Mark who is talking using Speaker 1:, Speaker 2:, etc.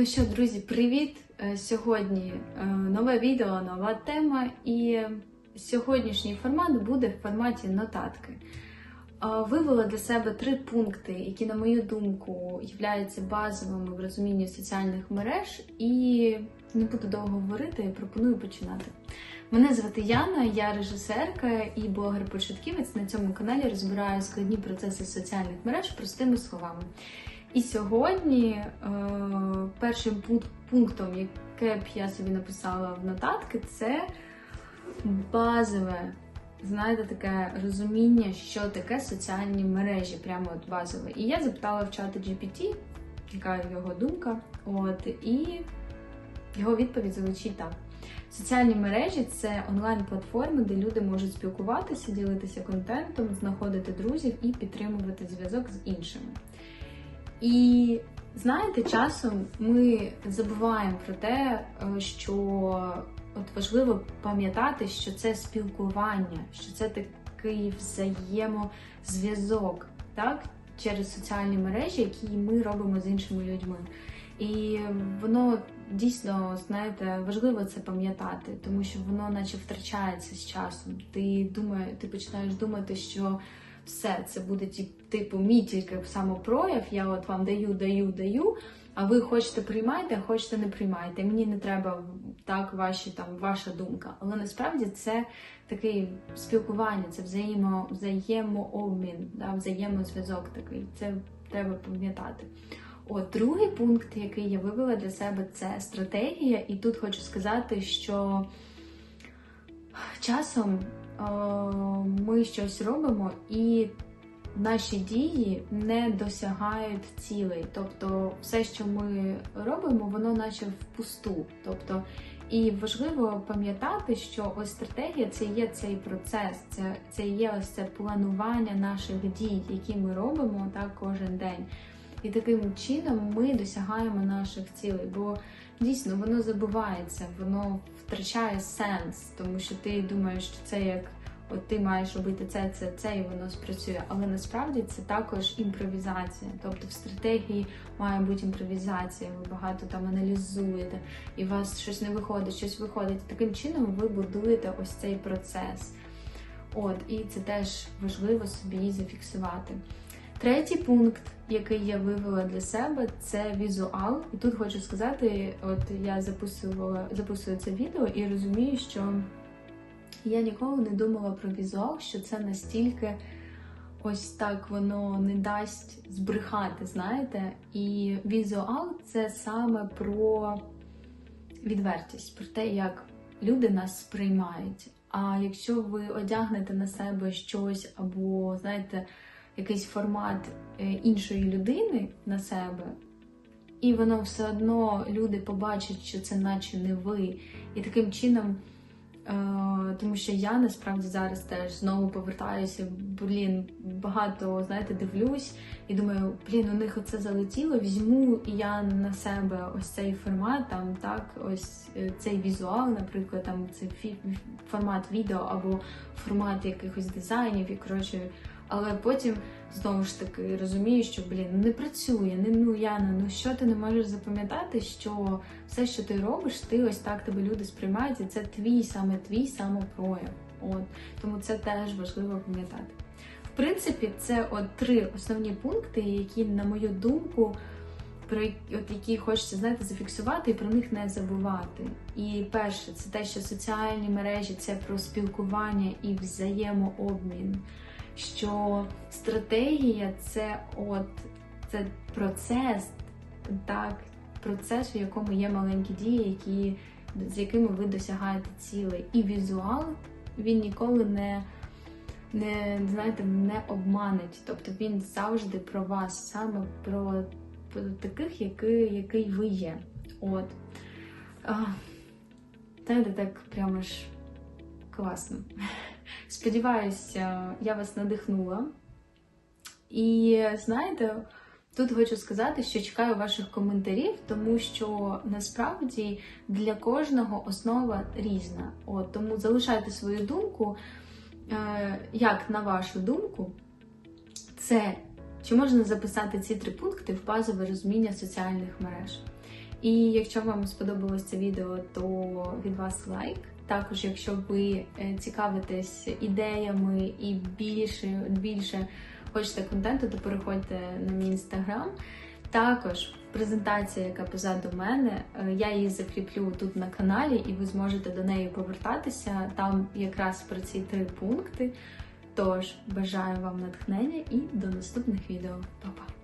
Speaker 1: Ну що, друзі, привіт! Е, Сьогодні е, нове відео, нова тема, і сьогоднішній формат буде в форматі нотатки. Е, Вивела для себе три пункти, які, на мою думку, являються базовими в розумінні соціальних мереж, і не буду довго говорити, пропоную починати. Мене звати Яна, я режисерка і блогер-початківець. На цьому каналі розбираю складні процеси соціальних мереж простими словами. І сьогодні е, першим пунктом, яке б я собі написала в нотатки, це базове, знаєте, таке розуміння, що таке соціальні мережі, прямо от базове. І я запитала в чата GPT, яка його думка, от, і його відповідь звучить так. Соціальні мережі це онлайн-платформи, де люди можуть спілкуватися, ділитися контентом, знаходити друзів і підтримувати зв'язок з іншими. І знаєте, часом ми забуваємо про те, е, що от важливо пам'ятати, що це спілкування, що це такий взаємозв'язок, так, через соціальні мережі, які ми робимо з іншими людьми. І воно дійсно, знаєте, важливо це пам'ятати, тому що воно наче втрачається з часом. Ти думає, ти починаєш думати, що все це буде типу мій тільки самопрояв. Я от вам даю, даю, даю. А ви хочете приймайте, хочете не приймайте. Мені не треба так ваші там ваша думка. Але насправді це таке спілкування, це взаємо, взаємообмін, да, взаємозв'язок такий. Це треба пам'ятати. От другий пункт, який я вивела для себе, це стратегія. І тут хочу сказати, що часом ми щось робимо і наші дії не досягають цілей. Тобто, все, що ми робимо, воно наче впусту. Тобто, і важливо пам'ятати, що ось стратегія це є цей процес, це, це є ось це планування наших дій, які ми робимо так кожен день. І таким чином ми досягаємо наших цілей, бо дійсно воно забувається, воно втрачає сенс, тому що ти думаєш, що це як от ти маєш робити це, це, це, і воно спрацює. Але насправді це також імпровізація. Тобто в стратегії має бути імпровізація, ви багато там аналізуєте, і у вас щось не виходить, щось виходить. Таким чином ви будуєте ось цей процес. От, і це теж важливо собі зафіксувати. Третій пункт, який я вивела для себе, це візуал. І тут хочу сказати: от я записувала записую це відео і розумію, що я ніколи не думала про візуал, що це настільки ось так воно не дасть збрехати, знаєте. І візуал це саме про відвертість, про те, як люди нас сприймають. А якщо ви одягнете на себе щось або, знаєте, якийсь формат е, іншої людини на себе, і воно все одно люди побачать, що це наче не ви. І таким чином, е, тому що я насправді зараз теж знову повертаюся, блін, багато, знаєте, дивлюсь і думаю, блін, у них оце залетіло, візьму і я на себе ось цей формат, там так, ось е, цей візуал, наприклад, там цей формат відео або формат якихось дизайнів, і коротше. Але потім знову ж таки розумію, що блін не працює. Не ну Яна, ну що ти не можеш запам'ятати, що все, що ти робиш, ти ось так тебе люди сприймають, і це твій саме твій самопрояв. От тому це теж важливо пам'ятати. В принципі, це от три основні пункти, які, на мою думку, про от які хочеться знаєте, зафіксувати і про них не забувати. І перше, це те, що соціальні мережі це про спілкування і взаємообмін що стратегія це от це процес, так, процес, у якому є маленькі дії, які, з якими ви досягаєте цілей. І візуал він ніколи не, не знаєте, не обманить. Тобто він завжди про вас, саме про, про таких, який, який ви є. От. А, знаєте, так прямо ж класно. Сподіваюся, я вас надихнула. І знаєте, тут хочу сказати, що чекаю ваших коментарів, тому що насправді для кожного основа різна. От, тому залишайте свою думку. Е, Як на вашу думку, це чи можна записати ці три пункти в базове розуміння соціальних мереж? І якщо вам сподобалось це відео, то від вас лайк. Також, якщо ви е, цікавитесь ідеями і більше, більше хочете контенту, то переходьте на мій інстаграм. Також презентація, яка позаду мене, е, я її закріплю тут на каналі, і ви зможете до неї повертатися. Там якраз про ці три пункти. Тож бажаю вам натхнення і до наступних відео. Па-па!